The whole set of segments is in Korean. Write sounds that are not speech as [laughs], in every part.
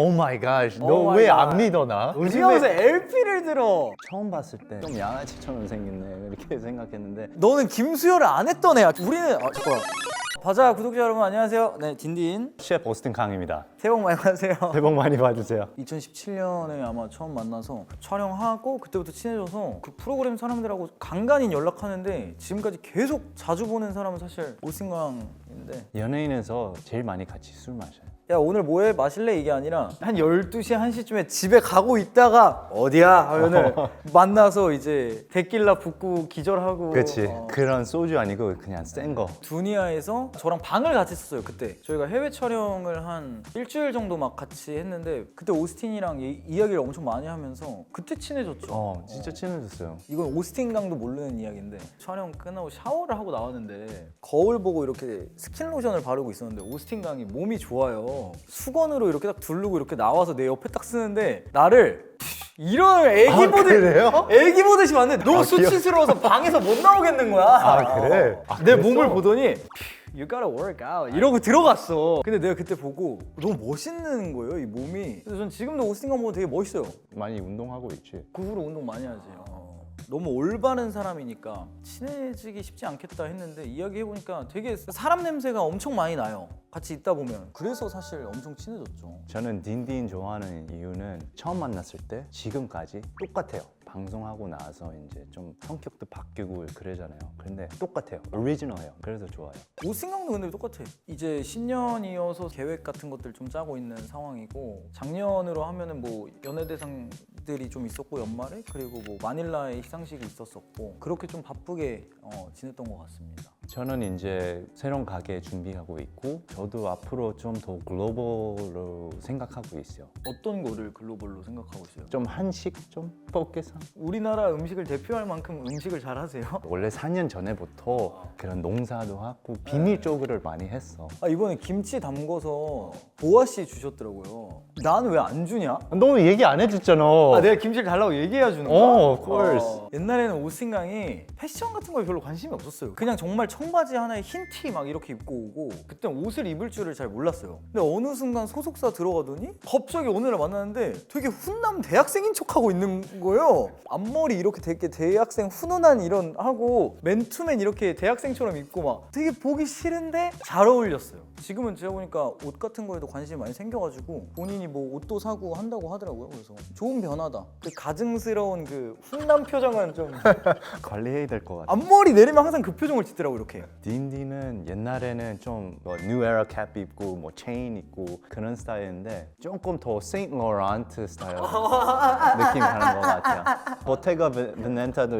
오 마이 갓. Oh 너 my 왜 God. 안 믿어 나? 우리 하면서 LP를 들어. 처음 봤을 때 좀 양아치처럼 생겼네 [laughs] 이렇게 생각했는데 너는 김수혈을 안 했던 애야. 우리는 아 잠깐. 바자 구독자 여러분 안녕하세요. 네 딘딘 셰프 오스틴 강입니다. 새해 복 많이 받으세요. [laughs] 새해 복 많이 받으세요. 2017년에 아마 처음 만나서 촬영하고 그때부터 친해져서 그 프로그램 사람들하고 간간히 연락하는데 지금까지 계속 자주 보는 사람은 사실 오승광인데 연예인에서 제일 많이 같이 술 마셔요. 야 오늘 뭐해? 마실래? 이게 아니라 한 12시 1시쯤에 집에 가고 있다가 어디야? 하면은 [laughs] 만나서 이제 데킬라 붓고 기절하고. 그렇지. 어, 그런 소주 아니고 그냥 센 거. 두니아에서 저랑 방을 같이 썼어요 그때. 저희가 해외 촬영을 한 일주일 정도 막 같이 했는데 그때 오스틴이랑 이, 이야기를 엄청 많이 하면서 그때 친해졌죠. 어, 진짜 친해졌어요. 이건 오스틴 강도 모르는 이야기인데 촬영 끝나고 샤워를 하고 나왔는데 거울 보고 이렇게 스킨 로션을 바르고 있었는데 오스틴 강이 몸이 좋아요 수건으로 이렇게 딱 두르고 이렇게 나와서 내 옆에 딱 쓰는데 나를 이런 애기 아, 보듯 그래요? 애기 보듯이 봤는데 너무 아. 수치스러워서 방에서 못 나오겠는 거야 아, 그래? 아, 내 그랬어? 몸을 보더니 You gotta work out 이러고 들어갔어 근데 내가 그때 보고 너무 멋있는 거예요 이 몸이 그래서 전 지금도 오스틴 강 보면 되게 멋있어요 많이 운동하고 있지. 그 후로 운동 많이 하지. 어. 너무 올바른 사람이니까 친해지기 쉽지 않겠다 했는데 이야기해 보니까 되게 사람 냄새가 엄청 많이 나요. 같이 있다 보면. 그래서 사실 엄청 친해졌죠. 저는 딘딘 좋아하는 이유는 처음 만났을 때 지금까지 똑같아요. 방송하고 나서 이제 좀 성격도 바뀌고 그러잖아요. 근데 똑같아요. 오리지널해요. 그래서 좋아요. 오승강도 근데 똑같아. 이제 신년이어서 계획 같은 것들 좀 짜고 있는 상황이고 작년으로 하면은 뭐 연예대상 들이 좀 있었고 연말에 그리고 뭐 마닐라에 시상식이 있었었고 그렇게 좀 바쁘게 어, 지냈던 것 같습니다. 저는 이제 새로운 가게 준비하고 있고 저도 앞으로 좀 더 글로벌로 생각하고 있어요. 어떤 거를 글로벌로 생각하고 있어요? 좀 한식 좀 포켓한 우리나라 음식을 대표할 만큼 음식을 잘 하세요? [laughs] 원래 4년 전에부터 그런 농사도 하고 비밀 쪽을 많이 했어. 아 이번에 김치 담궈서 보아 씨 주셨더라고요. 나는 왜안 주냐? 너 얘기 안 해줬잖아. 아 내가 김치를 달라고 얘기해 주는 거야. 어, of course. 어. 옛날에는 오승강이 패션 같은 거에 별로 관심이 없었어요. 그냥 정말 청바지 하나에 흰 티 막 이렇게 입고 오고 그때 옷을 입을 줄을 잘 몰랐어요. 근데 어느 순간 소속사 들어가더니 갑자기 어느 날 만났는데 되게 훈남 대학생인 척하고 있는 거예요. 앞머리 이렇게 되게 대학생 훈훈한 이런 하고 맨투맨 이렇게 대학생처럼 입고 막 되게 보기 싫은데 잘 어울렸어요. 지금은 제가 보니까 옷 같은 거에도 관심이 많이 생겨가지고 본인이 뭐 옷도 사고 한다고 하더라고요. 그래서 좋은 변화다. 그 가증스러운 그 훈남 표정은 좀 [laughs] 관리해야 될 것 같아. 앞머리 내리면 항상 그 표정을 짓더라고 이렇게. 딘딘은 옛날에는 좀뭐 뉴에라 캡 입고 뭐 체인 입고 그런 스타일인데 조금 더 세인트 로란트 스타일 느낌 가는 것 같아요. 보테가 베- 베넨타도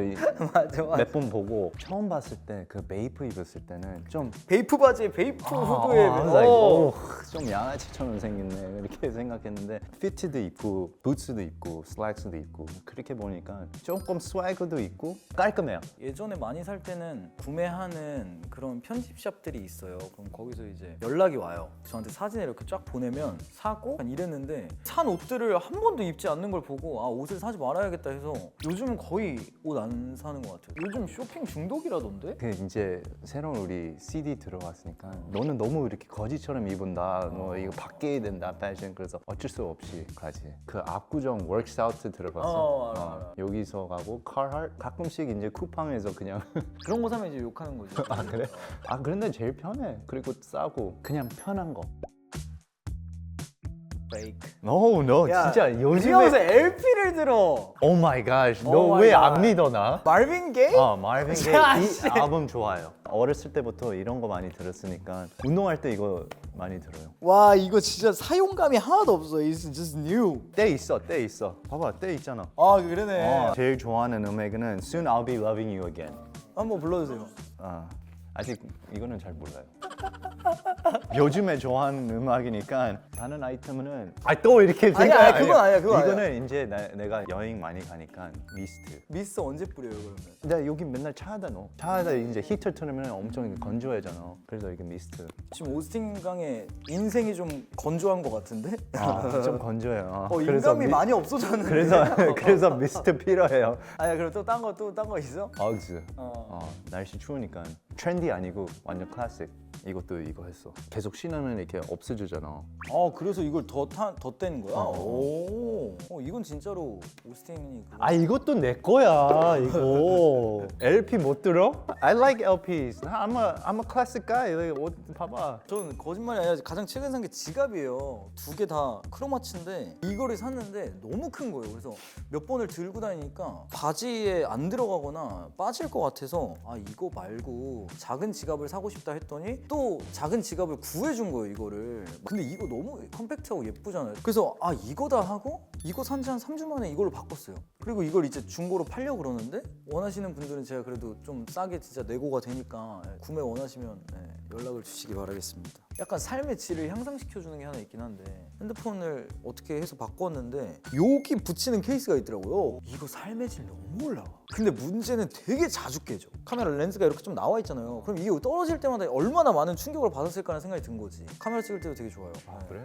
맞아 맞아. 몇 번 보고 처음 봤을 때 그 베이프 입었을 때는 좀 베이프 바지에 베이프 후드에 아, 어. like, 오, 좀 양아치처럼 생겼네 이렇게 [laughs] 생각했는데 피트도 입고 부츠도 입고 슬랙스도 입고 그렇게 보니까 조금 스웨그도 있고 깔끔해요. 예전에 많이 살 때는 구매하는 그런 편집샵들이 있어요. 그럼 거기서 이제 연락이 와요. 저한테 사진을 이렇게 쫙 보내면 사고 약간 이랬는데 산 옷들을 한 번도 입지 않는 걸 보고 아 옷을 사지 말아야겠다 해서 요즘은 거의 옷 안 사는 것 같아요. 요즘 쇼핑 중독이라던데? 그 이제 새로운 우리 CD 들어왔으니까 너는 너무 이렇게 거지처럼 입은다. 너 이거 바뀌어야 된다 패션. 그래서 어쩔 수 없이 가지. 그 압구정 워크사우트 들어갔어. 어, 알아, 알아. 여기서 가고 카할 가끔씩 이제 쿠팡에서 그냥 [laughs] 그런 거 사면 이제 욕하는 거죠. [laughs] 아 그래? 아 그런데 제일 편해. 그리고 싸고 그냥 편한 거. 페이크. No, no, 진짜 요즘에 요즘에 LP를 들어. 오 마이 갓. Oh 너 my 왜 God. 안 믿어 나? 말빈 게이? 아, 마르빈 게이 야, 이 씨. 앨범 좋아요. 어렸을 때부터 이런 거 많이 들었으니까 운동할 때 이거 많이 들어요. 와 이거 진짜 사용감이 하나도 없어. It's just new. 때 있어, 때 있어. 봐봐, 때 있잖아. 아 그러네. 어, 제일 좋아하는 음악은 Soon I'll Be Loving You Again. 한번 불러주세요. 아, 아직 이거는 잘 몰라요. [laughs] 요즘에 좋아하는 음악이니까 다른 아이템은 아또 이렇게 아니야, 생각 아니, 그건 아니야, 그건 이거는 이제 나, 내가 여행 많이 가니까 미스트. 미스 언제 뿌려요 그러면? 나 여기 맨날 차에다 넣어. 차에다 이제 히터 틀면 엄청 건조해잖아. 그래서 이게 미스트. 지금 오스틴 강의 인생이 좀 건조한 것 같은데? 아, 좀 건조해요. [laughs] 어 그래서 인감이 미- 많이 없어졌는데. 그래서 [laughs] 그래서 미스트 필요해요. 아니야 그럼 또 딴 거 또 딴 거 있어? 어그즈. 어. 어, 날씨 추우니까 트렌디 아니고 완전 클래식. 이것도 이거 했어. 계속 신으면 이렇게 없어지잖아. 아 그래서 이걸 더더 뗀 거야? 어. 오, 어, 이건 진짜로 오스틴이 그거- 아 이것도 내 거야 이거. [laughs] LP 못 들어? I like LPs. I'm a I'm a classic guy. 이거 옷 봐봐. 저는 거짓말이 아니라 가장 최근 산 게 지갑이에요. 두 개 다 크로마츠인데 이거를 샀는데 너무 큰 거예요. 그래서 몇 번을 들고 다니니까 바지에 안 들어가거나 빠질 것 같아서 아 이거 말고 작은 지갑을 사고 싶다 했더니 또 작은 지갑을 구해준 거예요 이거를. 근데 이거 너무 컴팩트하고 예쁘잖아요. 그래서 아 이거다 하고 이거 산지 한 3주 만에 이걸로 바꿨어요. 그리고 이걸 이제 중고로 팔려 고 그러는데 원하시는 분들은 제가 그래도 좀 싸게 진짜 내고가 되니까 예, 구매 원하시면 예, 연락을 주시기 바라겠습니다. 약간 삶의 질을 향상시켜 주는 게 하나 있긴 한데 핸드폰을 어떻게 해서 바꿨는데 여기 붙이는 케이스가 있더라고요. 이거 삶의 질 너무 올라와. 근데 문제는 되게 자주 깨져. 카메라 렌즈가 이렇게 좀 나와 있잖아요. 그럼 이게 떨어질 때마다 얼마나 많은 충격을 받았을까라는 생각이 든 거지. 카메라 찍을 때도 되게 좋아요. 아 그래?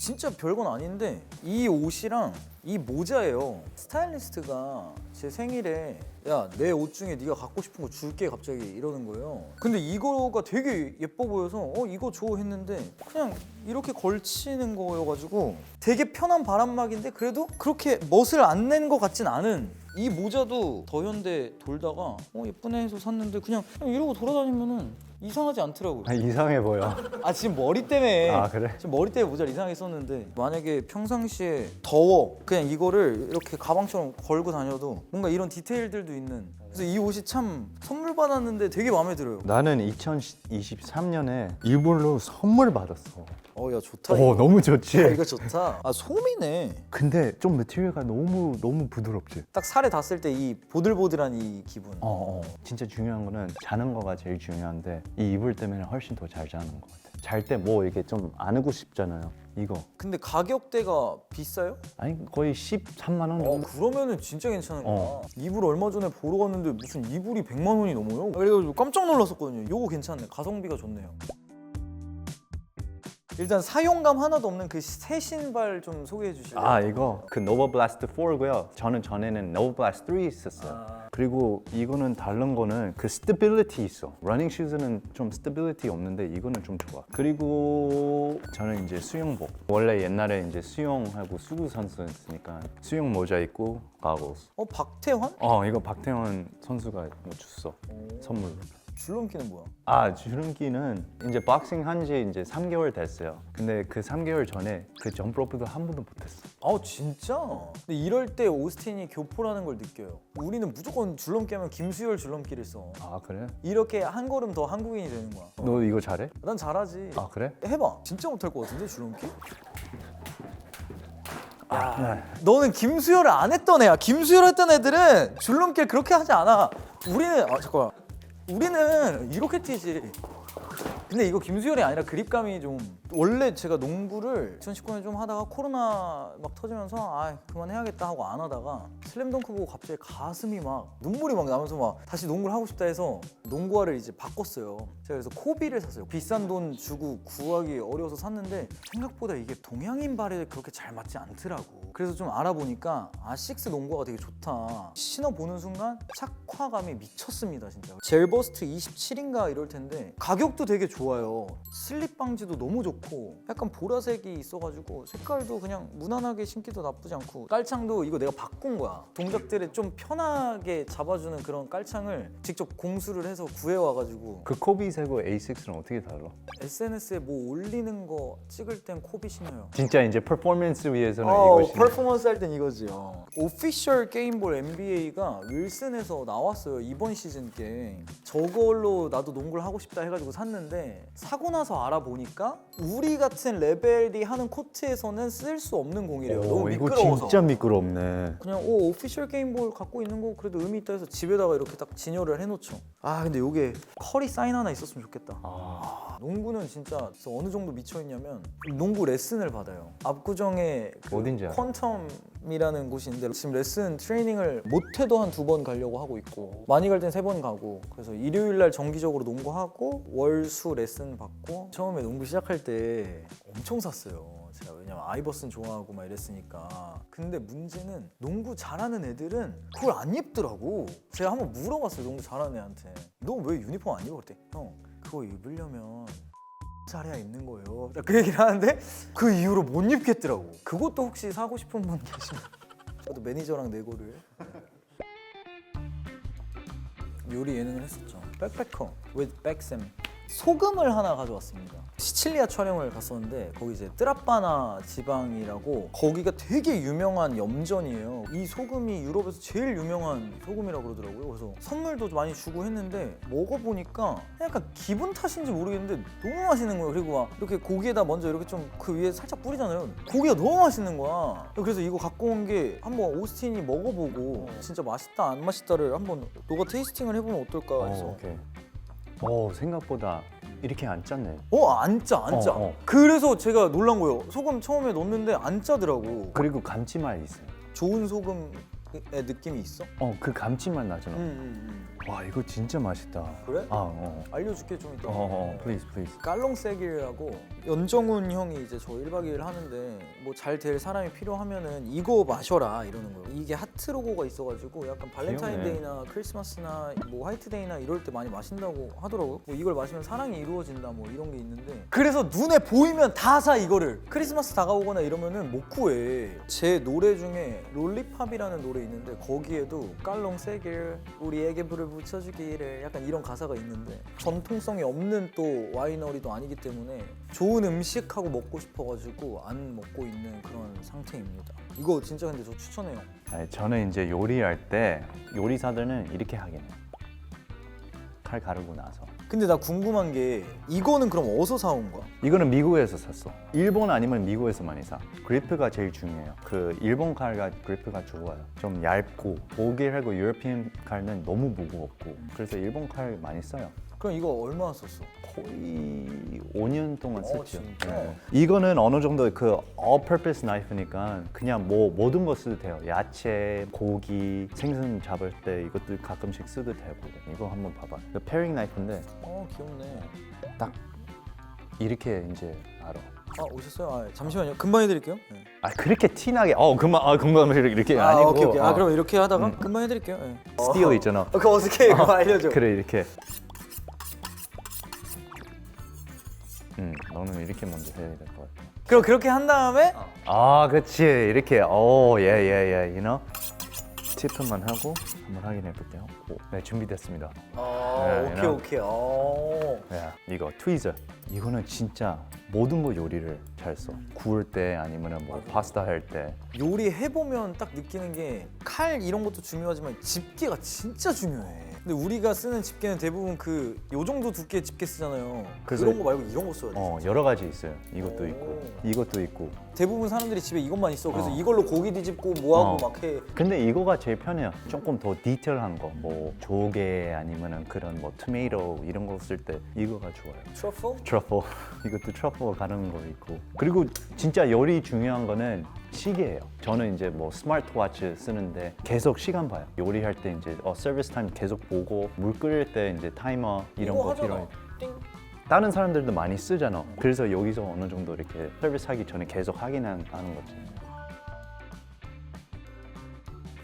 진짜 별건 아닌데 이 옷이랑 이 모자예요. 스타일리스트가 제 생일에 야 내 옷 중에 네가 갖고 싶은 거 줄게 갑자기 이러는 거예요. 근데 이거가 되게 예뻐 보여서 어 이거 줘 했는데 그냥 이렇게 걸치는 거여가지고 되게 편한 바람막인데 그래도 그렇게 멋을 안 낸 것 같진 않은 이 모자도 더현대 돌다가 어 예쁘네 해서 샀는데 그냥, 그냥 이러고 돌아다니면은 이상하지 않더라고요. 아, 이상해 보여. 아 지금 머리 때문에 아, 그래? 지금 머리 때문에 모자를 이상하게 썼는데 만약에 평상시에 더워 그냥 이거를 이렇게 가방처럼 걸고 다녀도 뭔가 이런 디테일들도 있는 그래서 이 옷이 참 선물 받았는데 되게 마음에 들어요 나는 2023년에 일본으로 선물 받았어. 어 야 좋다 오 이거. 너무 야, 좋지. 이거 좋다 아 솜이네 근데 좀 메티리얼가 너무 너무 부드럽지. 딱 살에 닿았을 때 이 보들보들한 이 기분 어, 어. 진짜 중요한 거는 자는 거가 제일 중요한데 이 이불 때문에 훨씬 더 잘 자는 것 같아. 잘 때 뭐 이게 좀 안고 싶잖아요. 이거 근데 가격대가 비싸요? 아니 거의 13만 원 어 정도. 그러면은 진짜 괜찮은 거야 어. 이불 얼마 전에 보러 갔는데 무슨 이불이 100만 원이 넘어요 그래가지고 깜짝 놀랐었거든요 요거 괜찮네 가성비가 좋네요 일단 사용감 하나도 없는 그 새 신발 좀 소개해 주실래요? 아 이거 그 노바 블라스트 4고요. 저는 전에는 노바 블라스트 3 있었어요. 아. 그리고 이거는 다른 거는 그 스테빌리티 있어. 러닝 슈즈는 좀 스테빌리티 없는데 이거는 좀 좋아. 그리고 저는 이제 수영복. 원래 옛날에 이제 수영하고 수구 선수였으니까 수영 모자 입고 가고스. 어 박태환? 어 이거 박태원 선수가 뭐 줬어 선물로. 줄넘기는 뭐야? 아 주름기는 이제 박싱 한 지 이제 3개월 됐어요. 근데 그 3개월 전에 그 점프로프도 한 번도 못했어. 아 진짜? 근데 이럴 때 오스틴이 교포라는 걸 느껴요 우리는 무조건 줄넘기 하면 김수열 줄넘기를 써 아 그래? 이렇게 한 걸음 더 한국인이 되는 거야 너 이거 잘해? 난 잘하지 아 그래? 해봐 진짜 못할 것 같은데 줄넘기? 아, 네. 너는 김수열을 안 했던 애야. 김수열 했던 애들은 줄넘기를 그렇게 하지 않아. 우리는 아 잠깐. 우리는 이렇게 뛰지. 근데 이거 김수열이 아니라 그립감이 좀 원래 제가 농구를 2019년에 좀 하다가 코로나 막 터지면서 아 그만해야겠다 하고 안 하다가 슬램덩크 보고 갑자기 가슴이 막 눈물이 막 나면서 막 다시 농구를 하고 싶다 해서 농구화를 이제 바꿨어요. 제가 그래서 코비를 샀어요. 비싼 돈 주고 구하기 어려워서 샀는데 생각보다 이게 동양인 발에 그렇게 잘 맞지 않더라고. 그래서 좀 알아보니까 아 식스 농구화가 되게 좋다. 신어보는 순간 착화감이 미쳤습니다 진짜. 젤버스트 27인가 이럴 텐데 가격도 되게 좋아요. 슬립 방지도 너무 좋고 약간 보라색이 있어가지고 색깔도 그냥 무난하게 신기도 나쁘지 않고 깔창도 이거 내가 바꾼 거야. 동작들을 좀 편하게 잡아주는 그런 깔창을 직접 공수를 해서 구해와가지고 그 코비색하고 A6는 어떻게 달라? SNS에 뭐 올리는 거 찍을 땐 코비 신어요. 진짜 이제 퍼포먼스 위해서는 어, 이것이 퍼포먼스 할 땐 이거지. 요 오피셜 게임볼 NBA가 윌슨에서 나왔어요 이번 시즌 게임. 저걸로 나도 농구를 하고 싶다 해가지고 샀는데 사고 나서 알아보니까 우리 같은 레벨이 하는 코트에서는 쓸 수 없는 공이래요. 너무 오, 이거 미끄러워서. 진짜 미끄럽네. 그냥 오 오피셜 게임볼 갖고 있는 거 그래도 의미 있다 해서 집에다가 이렇게 딱 진열을 해놓죠. 아 근데 요게 커리 사인 하나 있었으면 좋겠다. 아, 농구는 진짜 그래서 어느 정도 미쳐 있냐면 농구 레슨을 받아요. 압구정에 그 어딘지 알아? 퀀텀 이라는 있는데 지금 레슨 트레이닝을 못해도 한 두 번 가려고 하고 있고 많이 갈 땐 세 번 가고 그래서 일요일 날 정기적으로 농구하고 월수 레슨 받고 처음에 농구 시작할 때 엄청 샀어요. 제가 왜냐면 아이버슨 좋아하고 막 이랬으니까. 근데 문제는 농구 잘하는 애들은 그걸 안 입더라고. 제가 한번 물어봤어요 농구 잘하는 애한테. 너 왜 유니폼 안 입어? 그때 형 그거 입으려면 잘해야 입는 거예요. 그 얘기를 하는데 그 이후로 못 입겠더라고. 그것도 혹시 사고 싶은 분 계시면 [laughs] 저도 매니저랑 내고를 요리 예능을 했었죠. 백패커 with 백쌤 소금을 하나 가져왔습니다. 시칠리아 촬영을 갔었는데 거기 이제 뜨라빠나 지방이라고 거기가 되게 유명한 염전이에요. 이 소금이 유럽에서 제일 유명한 소금이라고 그러더라고요. 그래서 선물도 많이 주고 했는데 먹어보니까 약간 기분 탓인지 모르겠는데 너무 맛있는 거예요. 그리고 막 이렇게 고기에다 먼저 이렇게 좀 그 위에 살짝 뿌리잖아요. 고기가 너무 맛있는 거야. 그래서 이거 갖고 온 게 한번 오스틴이 먹어보고 진짜 맛있다 안 맛있다를 한번 너가 테이스팅을 해보면 어떨까 해서 어, 오케이. 어 생각보다 이렇게 안 짰네. 어, 안 짜, 안 짜. 어, 어. 그래서 제가 놀란 거예요. 소금 처음에 넣었는데 안 짜더라고. 그리고 감칠맛 있어요. 좋은 소금의 느낌이 있어? 어 그 감칠맛 나잖아. 응, 응, 응. 와 이거 진짜 맛있다. 그래? 아 어. 알려줄게 좀 이따. 어, 어, please, please. 깔롱세길이라고 연정훈 형이 이제 저 1박 2일 하는데 뭐 잘 될 사람이 필요하면은 이거 마셔라 이러는 거예요. 이게 하트 로고가 있어가지고 약간 발렌타인데이나 크리스마스나 뭐 화이트데이나 이럴 때 많이 마신다고 하더라고요. 뭐 이걸 마시면 사랑이 이루어진다 뭐 이런 게 있는데 그래서 눈에 보이면 다 사 이거를 크리스마스 다가오거나 이러면은 못 구해. 제 노래 중에 롤리팝이라는 노래 있는데 거기에도 깔롱세길 우리에게 불을 붙여주기를 약간 이런 가사가 있는데 전통성이 없는 또 와이너리도 아니기 때문에 좋은 음식하고 먹고 싶어가지고 안 먹고 있는 그런 상태입니다. 이거 진짜 근데 저 추천해요. 아니, 저는 이제 요리할 때 요리사들은 이렇게 하긴 해요. 칼 가르고 나서. 근데 나 궁금한 게 이거는 그럼 어디서 사온 거야? 이거는 미국에서 샀어. 일본 아니면 미국에서 많이 사. 그리프가 제일 중요해요. 그 일본 칼가 그리프가 좋아요. 좀 얇고 독일하고 유러피안 칼은 너무 무거웠고 그래서 일본 칼 많이 써요. 그럼 이거 얼마나 썼어? 거의 5년 동안 어, 썼죠. 진짜? 네. 이거는 어느 정도 그 all-purpose knife니까 그냥 뭐 모든 거 써도 돼요. 야채, 고기, 생선 잡을 때 이것도 가끔씩 써도 되고. 이거 한번 봐봐. 그 paring knife인데 어 귀엽네. 딱 이렇게 이제 알아. 아 오셨어요? 아, 잠시만요. 금방 해드릴게요. 네. 아 그렇게 티나게 어 금방 아 금방 이렇게 아 아니고 오케이 오케이. 아 어, 그럼 이렇게 하다가 금방 해드릴게요. 네. 스티어 있잖아. 어, 그거 어떻게 해? 그거 알려줘. 그래 이렇게. 음 너는 이렇게 먼저 해야 될 것 같아. 그럼 그렇게 한 다음에 아, 그렇지. 이렇게. 오, 예, 예, 예. You know? 티프만 하고 한번 확인해 볼게요. 오, 네, 준비됐습니다. 아 네, 오케이 이런. 오케이. 어. 네, 이거 트위저. 이거는 진짜 모든 거 요리를 잘 써. 구울 때 아니면 뭐 파스타 할 때. 요리 해보면 딱 느끼는 게 칼 이런 것도 중요하지만 집게가 진짜 중요해. 근데 우리가 쓰는 집게는 대부분 그 요 정도 두께 집게 쓰잖아요. 그래서- 그런 거 말고 이런 거 써야 돼. 어, 여러 가지 있어요. 이것도 오. 있고, 이것도 있고. 대부분 사람들이 집에 이것만 있어. 그래서 어. 이걸로 고기 뒤집고 뭐하고 어. 막 해. 근데 이거가 제일 편해요. 조금 더 디테일한 거, 뭐 조개 아니면은 그런 뭐 토마토 이런 거 쓸 때 이거가 좋아요. 트러플? 트러플 [laughs] 이것도 트러플 가는 거 있고 그리고 진짜 요리 중요한 거는 시계예요. 저는 이제 뭐 스마트워치 쓰는데 계속 시간 봐요. 요리할 때 이제 어, 서비스 타임 계속 보고 물 끓일 때 이제 타이머 이런 이거 거 하잖아. 필요해. 띵. 다른 사람들도 많이 쓰잖아. 그래서 여기서 어느 정도 이렇게 서비스 하기 전에 계속 확인하는 거지.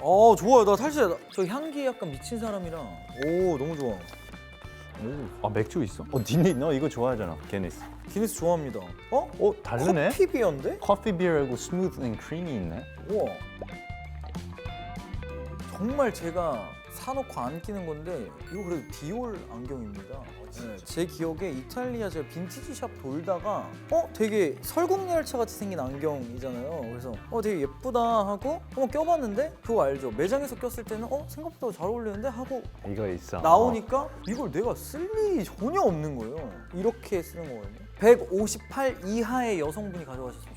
어 좋아요. 나 사실 저 향기에 약간 미친 사람이라. 오 너무 좋아. 아 맥주 있어? 어 니네 너 이거 좋아하잖아. 게니스. 기니스 좋아합니다. 어? 어 다르네? 커피 비어인데? 커피 비어하고 스무드 앤 크리미 있네. 우와. 정말 제가 사놓고 안 끼는 건데 이거 그래도 디올 안경입니다. 네, 제 기억에 이탈리아 제가 빈티지 샵 돌다가 어 되게 설국열차 같이 생긴 안경이잖아요. 그래서 어 되게 예쁘다 하고 한번 껴봤는데 그거 알죠? 매장에서 꼈을 때는 어 생각보다 잘 어울리는데 하고 이거 있어. 나오니까 이걸 내가 쓸 일이 전혀 없는 거예요. 이렇게 쓰는 거거든요. 158 이하의 여성분이 좋겠습니다.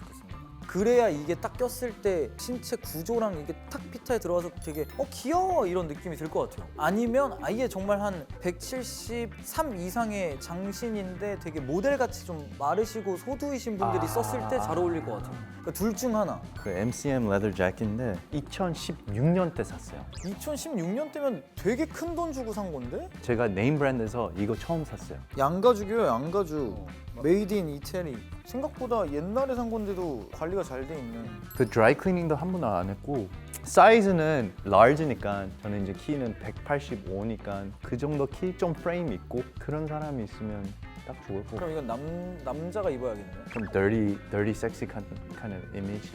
그래야 이게 딱 꼈을 때 신체 구조랑 이게 탁 피타에 들어와서 되게 어 귀여워 이런 느낌이 들 것 같아요. 아니면 아예 정말 한 173 이상의 장신인데 되게 모델 같이 좀 마르시고 소두이신 분들이 아. 썼을 때 잘 어울릴 것 같아요. 그러니까 둘중 하나. 그 MCM 레더 재킷인데 2016년 때 샀어요. 2016년 때면 되게 큰 돈 주고 산 건데? 제가 네임 브랜드에서 이거 처음 샀어요. 양가죽이요, 양가죽. 메이드 인 이태리. 생각보다 옛날에 산 건데도 관리가 잘 돼 있네. 그 드라이 클리닝도 한 번도 안 했고 사이즈는 large니까 저는 이제 키는 185니까 그 정도 키 좀 프레임 있고 그런 사람이 있으면 딱 좋을 것 같아요. 그럼 이건 남 남자가 입어야겠네. 좀 dirty, dirty, sexy kind, kind of image.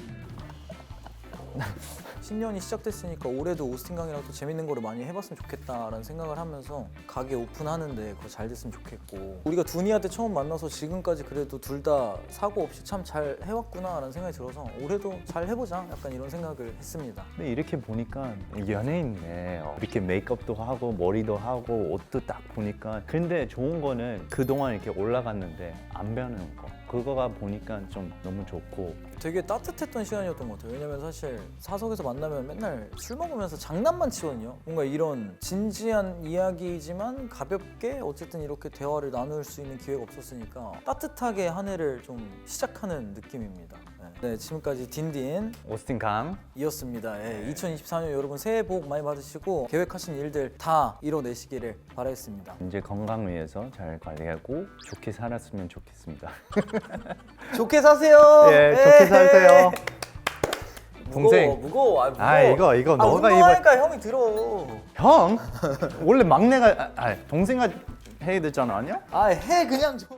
[laughs] 신년이 시작됐으니까 올해도 오스틴 강이랑 또 재밌는 거를 많이 해봤으면 좋겠다라는 생각을 하면서 가게 오픈하는데 그거 잘 됐으면 좋겠고 우리가 두니한테 처음 만나서 지금까지 그래도 둘 다 사고 없이 참 잘 해왔구나라는 생각이 들어서 올해도 잘 해보자 약간 이런 생각을 했습니다. 근데 이렇게 보니까 연예인네 어, 이렇게 메이크업도 하고 머리도 하고 옷도 딱 보니까 근데 좋은 거는 그동안 이렇게 올라갔는데 안 변하는 거 그거가 보니까 좀 너무 좋고 되게 따뜻했던 시간이었던 것 같아요. 왜냐면 사실 사석에서 만나면 맨날 술 먹으면서 장난만 치거든요. 뭔가 이런 진지한 이야기이지만 가볍게 어쨌든 이렇게 대화를 나눌 수 있는 기회가 없었으니까 따뜻하게 한 해를 좀 시작하는 느낌입니다. 네, 네, 지금까지 딘딘 오스틴 강 이었습니다. 예, 2024년 여러분 새해 복 많이 받으시고 계획하신 일들 다 이뤄내시기를 바라겠습니다. 이제 건강 위해서 잘 관리하고 좋게 살았으면 좋겠습니다. [laughs] 좋게 사세요. 예, 좋게 살세요. 동생. 무거워, 무거워. 아, 무거워. 아 이거 이거 아, 너가 입어 운동하니까 형이 들어. 형 원래 막내가 아, 아, 동생가 해야 되잖아 아니야? 아, 해 그냥 좀.